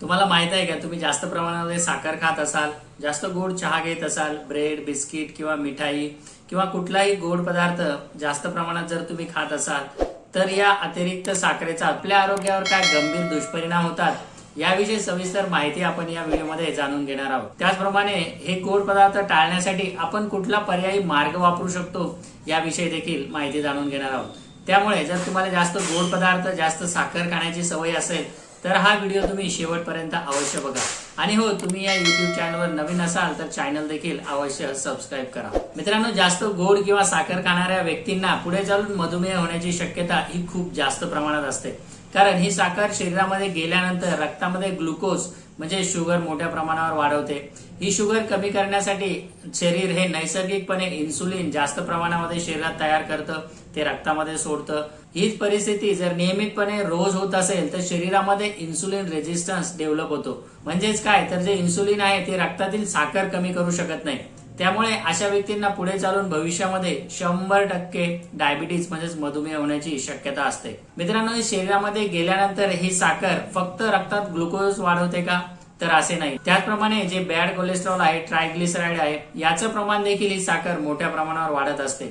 तुम्हाला माहीत आहे का तुम्ही जास्त प्रमाणामध्ये साखर खात असाल जास्त गोड चहा घेत असाल ब्रेड बिस्किट किंवा मिठाई किंवा कुठलाही गोड पदार्थ जास्त प्रमाणात जर तुम्ही खात असाल तर या अतिरिक्त साखरेचा आपल्या आरोग्यावर काय गंभीर दुष्परिणाम होतात याविषयी सविस्तर माहिती आपण या व्हिडिओमध्ये जाणून घेणार आहोत. त्याचप्रमाणे हे गोड पदार्थ टाळण्यासाठी आपण कुठला पर्यायी मार्ग वापरू शकतो याविषयी देखील माहिती जाणून घेणार आहोत. त्यामुळे जर तुम्हाला जास्त गोड पदार्थ जास्त साखर खाण्याची सवय असेल तर हा व्हिडिओ तुम्ही शेवटपर्यंत अवश्य बघा. आणि हो तुम्ही या युट्यूब चॅनलवर नवीन असाल तर चॅनल देखील अवश्य सबस्क्राईब करा. मित्रांनो जास्त गोड किंवा साखर खाणाऱ्या व्यक्तींना पुढे चालून मधुमेह होण्याची शक्यता ही खूप जास्त प्रमाणात असते. कारण ही साखर शरीरामध्ये गेल्यानंतर रक्तामध्ये ग्लुकोज म्हणजे शुगर मोठ्या प्रमाणावर वाढवते. ही शुगर कमी करण्यासाठी शरीर हे नैसर्गिकपणे इन्सुलिन जास्त प्रमाणामध्ये शरीरात तयार करतं ते रक्तामध्ये सोडतं. हीच परिस्थिती जर नियमितपणे रोज होत असेल तर शरीरामध्ये इन्सुलिन रेजिस्टन्स डेव्हलप होतो. म्हणजेच काय? तर जे इन्सुलिन आहे ते रक्तातील साखर कमी करू शकत नाही. त्यामुळे अशा व्यक्तींना पुढे चालून भविष्यामध्ये शंभर टक्के डायबिटीज म्हणजेच मधुमेह होण्याची शक्यता असते. मित्रांनो शरीरामध्ये गेल्यानंतर ही साखर फक्त रक्तात ग्लुकोज वाढवते का? तर असे नाही. त्याचप्रमाणे जे बॅड कोलेस्ट्रॉल आहे ट्रायग्लिसराइड आहे याचं प्रमाण देखील ही साखर मोठ्या प्रमाणावर वाढत असते.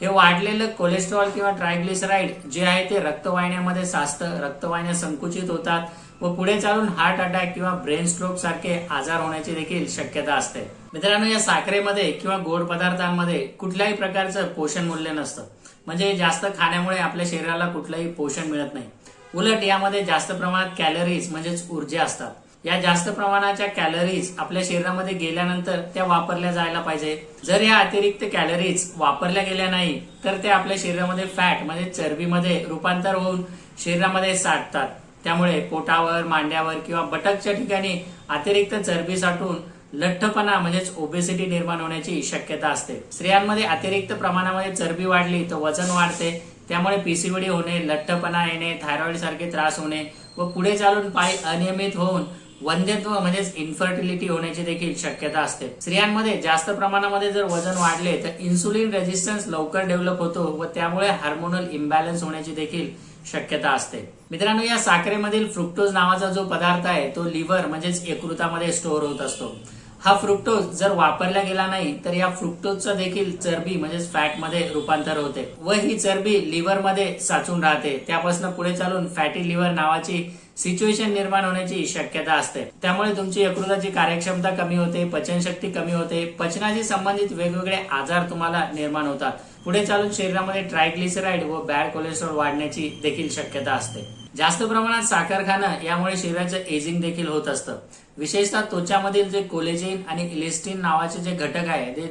हे वाढलेलं कोलेस्ट्रॉल किंवा ट्रायग्लिसराइड जे आहे ते रक्तवाहिन्यामध्ये साचतं रक्तवाहिन्या संकुचित होतात व पुढे चालून हार्ट अटॅक किंवा ब्रेन स्ट्रोक सारखे आजार होण्याची देखील शक्यता असते. मित्रांनो या साखरेमध्ये किंवा गोड पदार्थांमध्ये कुठल्याही प्रकारचं पोषण मूल्य नसतं. म्हणजे जास्त खाण्यामुळे आपल्या शरीराला कुठलंही पोषण मिळत नाही. उलट यामध्ये जास्त प्रमाणात कॅलरीज म्हणजेच ऊर्जा असतात. या जास्त प्रमाणाच्या कॅलरीज आपल्या शरीरामध्ये गेल्यानंतर त्या वापरल्या जायला पाहिजे. जर या अतिरिक्त कॅलरीज वापरल्या गेल्या नाही तर ते आपल्या शरीरामध्ये फॅट म्हणजे चरबीमध्ये रूपांतर होऊन शरीरामध्ये साठतात. त्यामुळे पोटावर मांड्यावर किंवा बटकच्या ठिकाणी अतिरिक्त चरबी साठून लठ्ठपणा म्हणजेच ओबेसिटी निर्माण होण्याची शक्यता असते. स्त्रियांमध्ये अतिरिक्त प्रमाणामध्ये चरबी वाढली तर वजन वाढते. त्यामुळे पीसीओडी होणे लठ्ठपणा येणे थायरॉइड सारखे त्रास होणे व पुढे चालून पाय अनियमित होऊन वंध्यत्व म्हणजेच इन्फर्टिलिटी होण्याची देखील शक्यता असते. स्त्रियांमध्ये जास्त प्रमाणामध्ये जर वजन वाढले तर इन्सुलिन रेजिस्टन्स लवकर डेव्हलप होतो व त्यामुळे हार्मोनल इम्बॅलन्स होण्याची देखील शक्यता असते. मित्रांनो या साखरेमधील फ्रुक्टोज नावाचा जो पदार्थ आहे तो लिव्हर म्हणजेच यकृतामध्ये स्टोअर होत असतो. हा फ्रुक्टोज जर वापरला गेला नाही तर या फ्रुक्टोजचा देखील चरबी म्हणजेच फॅटमध्ये रूपांतर होते व ही चरबी लिव्हरमध्ये साचून राहते. त्यापासून पुढे चालून फॅटी लिव्हर नावाची सिच्युएशन निर्माण होण्याची शक्यता असते. त्यामुळे तुमची यकृताची कार्यक्षमता कमी होते पचनशक्ती कमी होते. पचनाशी संबंधित वेगवेगळे आजार तुम्हाला निर्माण होतात. पुढे चालून शरीरामध्ये ट्रायग्लिसराईड व बॅड कोलेस्ट्रॉल वाढण्याची देखील शक्यता असते. जास्त प्रमाणात साखर खाणं यामुळे शरीराचं एजिंग देखील होत असतं. विशेषतः त्वचामधील जे कोलेजिन आणि इलेस्टिन नावाचे जे घटक आहे ते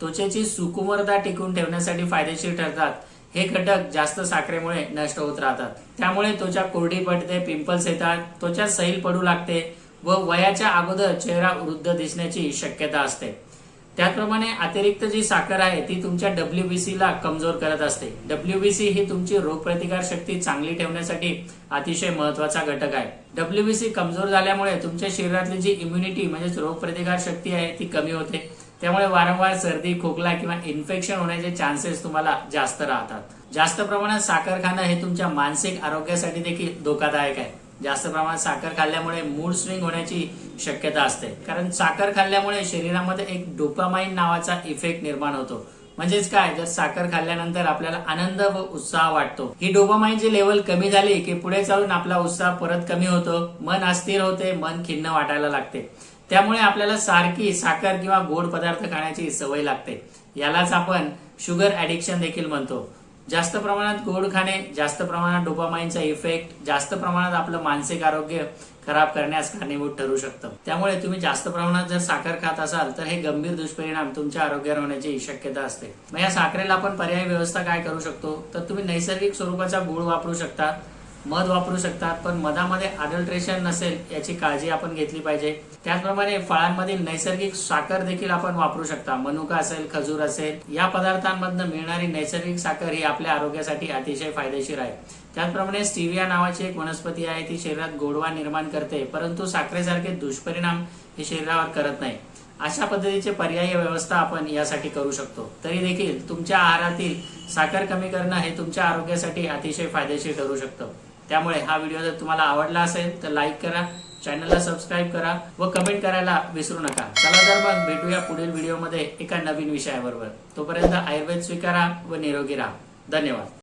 त्वचेची सुकुमरता टिकून ठेवण्यासाठी फायदेशीर ठरतात. हे घटक जास्त साखरेमुळे नष्ट होत राहतात. त्यामुळे त्वचा कोरडी पडते पिंपल्स येतात त्वचा सैल पडू लागते व वयाच्या अगोदर चेहरा वृद्ध दिसण्याची शक्यता असते. त्याचप्रमाणे अतिरिक्त जी साखर आहे ती तुमच्या डब्ल्यूबीसी ला कमजोर करत असते. डब्ल्यूबीसी ही तुमची रोगप्रतिकार शक्ती चांगली ठेवण्यासाठी अतिशय महत्त्वाचा घटक आहे. डब्ल्यूबीसी कमजोर झाल्यामुळे तुमच्या शरीरातली जी इम्युनिटी म्हणजेच रोगप्रतिकार शक्ती आहे ती कमी होते. त्यामुळे वारंवार सर्दी खोकला किंवा इन्फेक्शन होण्याचे चान्सेस तुम्हाला जास्त राहतात. जास्त प्रमाणात साखर खाणं हे तुमच्या मानसिक आरोग्यासाठी देखील धोकादायक आहे. जास्त प्रमाणात साखर खाल्ल्यामुळे मूड स्विंग होण्याची शक्यता असते. कारण साखर खाल्ल्यामुळे शरीरामध्ये एक डोपामाइन नावाचा इफेक्ट निर्माण होतो. म्हणजेच काय? जर साखर खाल्ल्यानंतर आपल्याला आनंद व उत्साह वाटतो. ही डोपामाइनची लेवल कमी झाली की पुढे चालून आपला उत्साह परत कमी होतो. मन अस्थिर होते मन खिन्न वाटायला लागते. त्यामुळे आपल्याला सारखी साखर किंवा गोड पदार्थ खाण्याची सवय लागते. यालाच आपण शुगर ॲडिक्शन देखील म्हणतो. जास्त प्रमाणात गोड खाणे जास्त प्रमाणात डोपामाइनचा इफेक्ट जास्त प्रमाणात आपलं मानसिक आरोग्य खराब करण्यास कारणीभूत ठरू शकतं. त्यामुळे तुम्ही जास्त प्रमाणात जर साखर खात असाल तर हे गंभीर दुष्परिणाम तुमच्या आरोग्यावर होण्याची शक्यता असते. मग या साखरेला आपण पर्यायी व्यवस्था काय करू शकतो? तर तुम्ही नैसर्गिक स्वरूपाचा गुळ वापरू शकता. मध वापरू शकतात पण मधामध्ये अडल्ट्रेशन नसेल याची काळजी आपण घेतली पाहिजे. त्याचप्रमाणे फळांमधील नैसर्गिक साखर देखील आपण वापरू शकता. मनुका असेल खजूर असेल या पदार्थांमधनं मिळणारी नैसर्गिक साखर ही आपल्या आरोग्यासाठी अतिशय फायदेशीर आहे. त्याचप्रमाणे स्टिविया नावाची एक वनस्पती आहे ती शरीरात गोडवा निर्माण करते परंतु साखरेसारखे दुष्परिणाम हे शरीरावर करत नाही. अशा पद्धतीचे पर्यायी व्यवस्था आपण यासाठी करू शकतो. तरी देखील तुमच्या आहारातील साखर कमी करणं हे तुमच्या आरोग्यासाठी अतिशय फायदेशीर ठरू शकतं. त्यामुळे हा व्हिडिओ जर तुम्हाला आवडला असेल तर लाईक करा चॅनलला सबस्क्राईब करा व कमेंट करायला विसरू नका. चला तर मग भेटूया पुढील व्हिडिओमध्ये एका नवीन विषयाबरोबर. तोपर्यंत आयुर्वेद स्वीकारा व निरोगी राहा. धन्यवाद.